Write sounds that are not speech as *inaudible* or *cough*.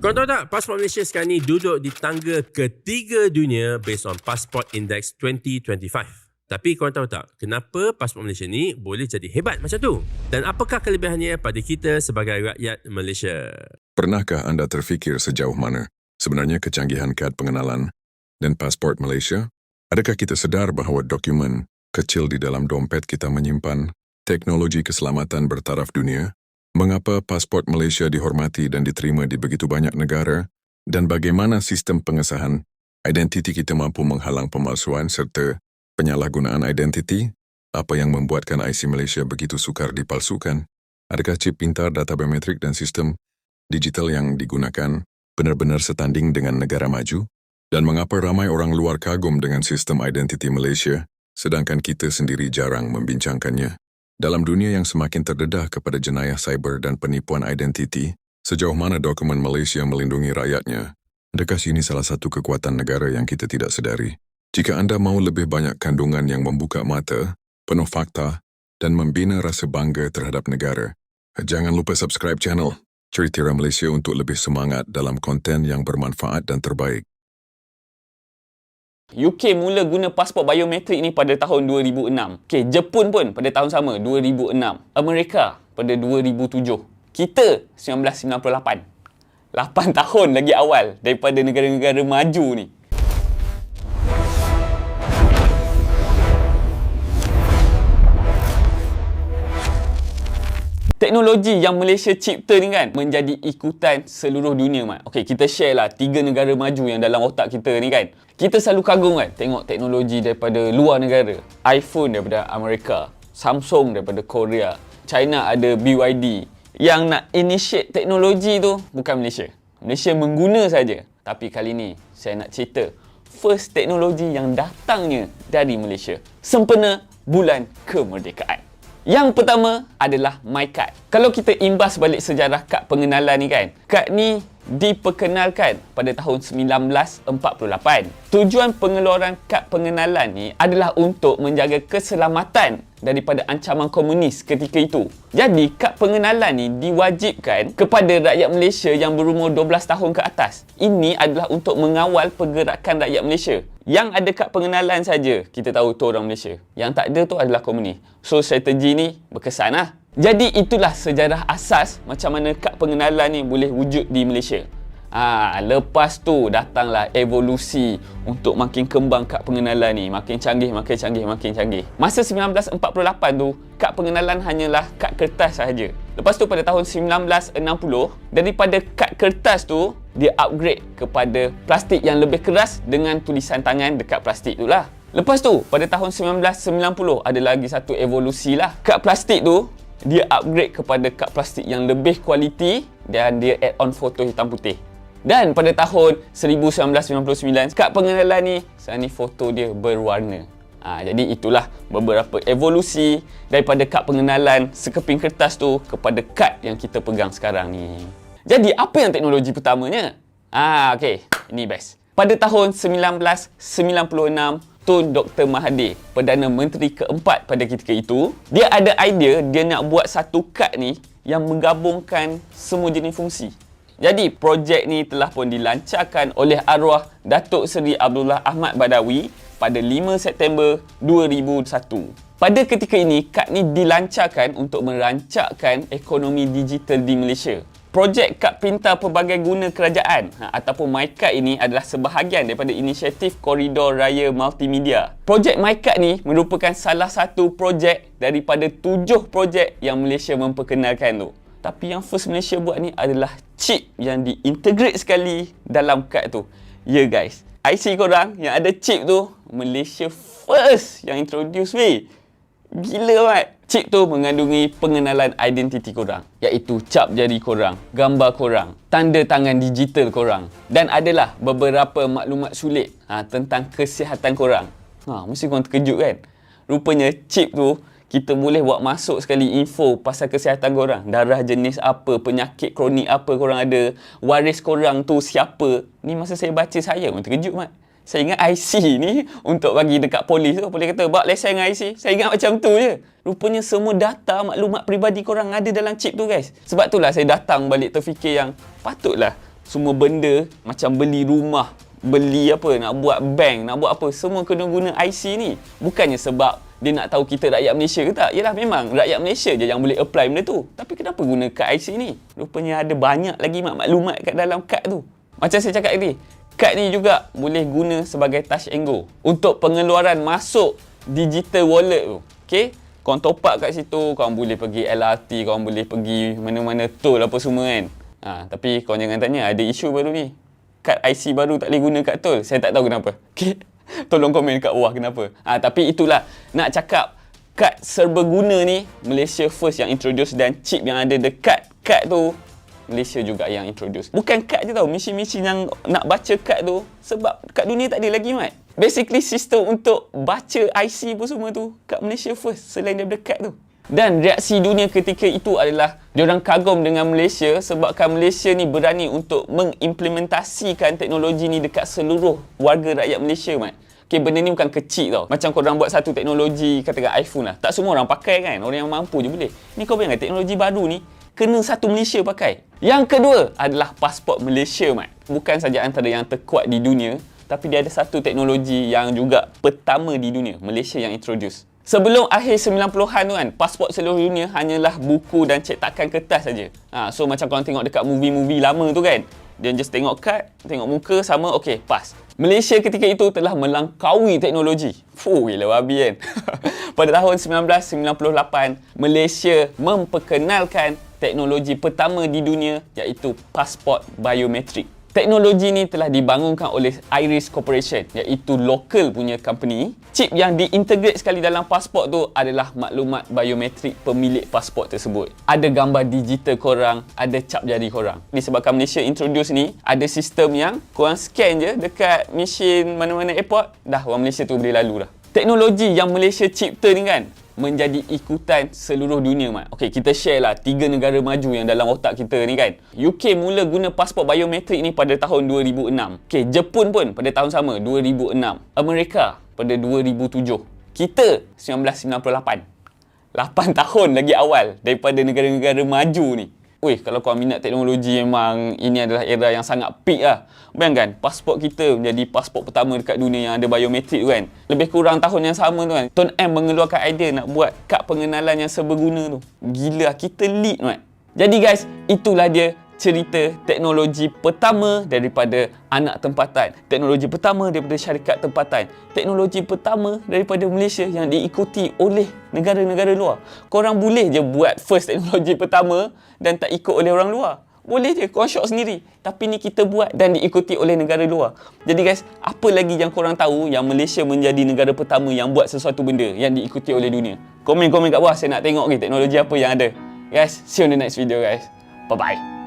Kau tahu tak, pasport Malaysia sekarang ni duduk di tangga ketiga dunia based on Passport Index 2025. Tapi kau tahu tak, kenapa pasport Malaysia ni boleh jadi hebat macam tu? Dan apakah kelebihannya pada kita sebagai rakyat Malaysia? Pernahkah anda terfikir sejauh mana sebenarnya kecanggihan kad pengenalan dan pasport Malaysia? Adakah kita sedar bahawa dokumen kecil di dalam dompet kita menyimpan teknologi keselamatan bertaraf dunia? Mengapa pasport Malaysia dihormati dan diterima di begitu banyak negara? Dan bagaimana sistem pengesahan identiti kita mampu menghalang pemalsuan serta penyalahgunaan identiti? Apa yang membuatkan IC Malaysia begitu sukar dipalsukan? Adakah chip pintar data biometrik dan sistem digital yang digunakan benar-benar setanding dengan negara maju? Dan mengapa ramai orang luar kagum dengan sistem identiti Malaysia sedangkan kita sendiri jarang membincangkannya? Dalam dunia yang semakin terdedah kepada jenayah cyber dan penipuan identiti, sejauh mana dokumen Malaysia melindungi rakyatnya? Adakah ini salah satu kekuatan negara yang kita tidak sedari? Jika anda mahu lebih banyak kandungan yang membuka mata, penuh fakta, dan membina rasa bangga terhadap negara, jangan lupa subscribe channel Ceritira Malaysia untuk lebih semangat dalam konten yang bermanfaat dan terbaik. UK mula guna pasport biometrik ni pada tahun 2006. Okey, Jepun pun pada tahun sama, 2006. Amerika pada 2007. Kita 1998. 8 *laughs* tahun lagi awal daripada negara-negara maju ni. Teknologi yang Malaysia cipta ni kan menjadi ikutan seluruh dunia mat. Okey, kita share lah tiga negara maju yang dalam otak kita ni kan. Kita selalu kagum kan tengok teknologi daripada luar negara. iPhone daripada Amerika, Samsung daripada Korea, China ada BYD. Yang nak initiate teknologi tu bukan Malaysia. Malaysia mengguna saja. Tapi kali ni saya nak cerita first teknologi yang datangnya dari Malaysia. Sempena bulan kemerdekaan. Yang pertama adalah MyCard. Kalau kita imbas balik sejarah kad pengenalan ni kan, kad ni diperkenalkan pada tahun 1948. Tujuan pengeluaran kad pengenalan ni adalah untuk menjaga keselamatan daripada ancaman komunis ketika itu. Jadi, kad pengenalan ni diwajibkan kepada rakyat Malaysia yang berumur 12 tahun ke atas. Ini adalah untuk mengawal pergerakan rakyat Malaysia. Yang ada kad pengenalan saja, kita tahu tu orang Malaysia. Yang tak ada tu adalah komunis. So, strategi ni berkesan lah. Jadi itulah sejarah asas macam mana kad pengenalan ni boleh wujud di Malaysia. Ha, lepas tu datanglah evolusi untuk makin kembang kad pengenalan ni. Makin canggih, makin canggih, makin canggih. Masa 1948 tu, kad pengenalan hanyalah kad kertas sahaja. Lepas tu pada tahun 1960, daripada kad kertas tu, dia upgrade kepada plastik yang lebih keras dengan tulisan tangan dekat plastik tu lah. Lepas tu, pada tahun 1990, ada lagi satu evolusi lah. Kad plastik tu, dia upgrade kepada kad plastik yang lebih kualiti dan dia add on foto hitam putih. Dan pada tahun 1999, kad pengenalan ni, sekarang ni foto dia berwarna. Ha, jadi itulah beberapa evolusi daripada kad pengenalan sekeping kertas tu kepada kad yang kita pegang sekarang ni. Jadi apa yang teknologi pertamanya? Ah, ha, okey, ini best. Pada tahun 1996, Tun Dr. Mahathir, Perdana Menteri keempat pada ketika itu, dia ada idea dia nak buat satu kad ni yang menggabungkan semua jenis fungsi. Jadi, projek ni telah pun dilancarkan oleh arwah Datuk Seri Abdullah Ahmad Badawi pada 5 September 2001. Pada ketika ini, kad ni dilancarkan untuk merancangkan ekonomi digital di Malaysia. Projek kad pintar pelbagai guna kerajaan ha, ataupun MyCard ini adalah sebahagian daripada inisiatif Koridor Raya Multimedia. Projek MyCard ni merupakan salah satu projek daripada tujuh projek yang Malaysia memperkenalkan tu. Tapi yang first Malaysia buat ni adalah chip yang diintegrate sekali dalam kad tu. Ya yeah, guys, IC korang yang ada chip tu, Malaysia first yang introduce weh. Gila mat. Chip tu mengandungi pengenalan identiti korang. Iaitu cap jari korang, gambar korang, tanda tangan digital korang. Dan adalah beberapa maklumat sulit ha, tentang kesihatan korang. Ha, mesti korang terkejut kan? Rupanya chip tu kita boleh buat masuk sekali info pasal kesihatan korang. Darah jenis apa, penyakit kronik apa korang ada, waris korang tu siapa. Ni masa saya baca saya pun terkejut mat. Saya ingat IC ni untuk bagi dekat polis tu. Polis kata, bawa lesen dengan IC. Saya ingat macam tu je. Rupanya semua data maklumat peribadi korang ada dalam chip tu guys. Sebab itulah saya datang balik terfikir yang patutlah semua benda macam beli rumah, beli apa, nak buat bank, nak buat apa, semua kena guna IC ni. Bukannya sebab dia nak tahu kita rakyat Malaysia ke tak. Yalah memang rakyat Malaysia je yang boleh apply benda tu. Tapi kenapa guna kad IC ni? Rupanya ada banyak lagi maklumat kat dalam kad tu. Macam saya cakap tadi, kad ni juga boleh guna sebagai touch and go. Untuk pengeluaran masuk digital wallet tu. Okay? Korang top up kat situ, korang boleh pergi LRT, korang boleh pergi mana-mana tol apa semua kan. Ha, tapi korang jangan tanya, ada isu baru ni. Kad IC baru tak boleh guna kat tol. Saya tak tahu kenapa. Okay? *laughs* Tolong komen kat bawah kenapa. Ha, tapi itulah, nak cakap kad serbaguna ni, Malaysia first yang introduce dan chip yang ada dekat kad tu, Malaysia juga yang introduce. Bukan kad je tau, mesin-mesin yang nak baca kad tu, sebab kat dunia tak ada lagi mat. Basically sistem untuk baca IC pun semua tu kat Malaysia first selain daripada kad tu. Dan reaksi dunia ketika itu adalah diorang kagum dengan Malaysia sebabkan Malaysia ni berani untuk mengimplementasikan teknologi ni dekat seluruh warga rakyat Malaysia mat. Okay, benda ni bukan kecil tau. Macam korang buat satu teknologi katakan iPhone lah. Tak semua orang pakai kan. Orang yang mampu je boleh. Ni kau bayangkan teknologi baru ni kena satu Malaysia pakai. Yang kedua adalah pasport Malaysia mat. Bukan saja antara yang terkuat di dunia tapi dia ada satu teknologi yang juga pertama di dunia. Malaysia yang introduce. Sebelum akhir 90-an tu kan, pasport seluruh dunia hanyalah buku dan cetakan kertas saja. Ha, so macam korang tengok dekat movie-movie lama tu kan, dia just tengok kad, tengok muka sama, okey, pas. Malaysia ketika itu telah melangkaui teknologi. Fuh, gila babi kan. *laughs* Pada tahun 1998, Malaysia memperkenalkan teknologi pertama di dunia iaitu pasport biometrik. Teknologi ni telah dibangunkan oleh Iris Corporation iaitu local punya company. Chip yang diintegrate sekali dalam pasport tu adalah maklumat biometrik pemilik pasport tersebut. Ada gambar digital korang, ada cap jari korang. Disebabkan Malaysia introduce ni, ada sistem yang korang scan je dekat mesin mana-mana airport, dah orang Malaysia tu boleh lalu dah. Teknologi yang Malaysia cipta ni kan, menjadi ikutan seluruh dunia mat. Okey, kita share lah tiga negara maju yang dalam otak kita ni kan. UK mula guna pasport biometrik ni pada tahun 2006. Okey, Jepun pun pada tahun sama 2006. Amerika pada 2007. Kita 1998. 8 *laughs* tahun lagi awal daripada negara-negara maju ni. Weh, kalau kau minat teknologi memang ini adalah era yang sangat peak lah. Bayangkan, pasport kita menjadi pasport pertama dekat dunia yang ada biometrik tu kan. Lebih kurang tahun yang sama tu kan. Tun M mengeluarkan idea nak buat kad pengenalan yang seberguna tu. Gila, kita lead kan. Jadi guys, itulah dia cerita teknologi pertama daripada anak tempatan. Teknologi pertama daripada syarikat tempatan. Teknologi pertama daripada Malaysia yang diikuti oleh negara-negara luar. Korang boleh je buat first teknologi pertama dan tak ikut oleh orang luar. Boleh je, korang syok sendiri. Tapi ni kita buat dan diikuti oleh negara luar. Jadi guys, apa lagi yang korang tahu yang Malaysia menjadi negara pertama yang buat sesuatu benda yang diikuti oleh dunia? Komen-komen kat bawah, saya nak tengok ke teknologi apa yang ada. Guys, see you on the next video guys. Bye-bye.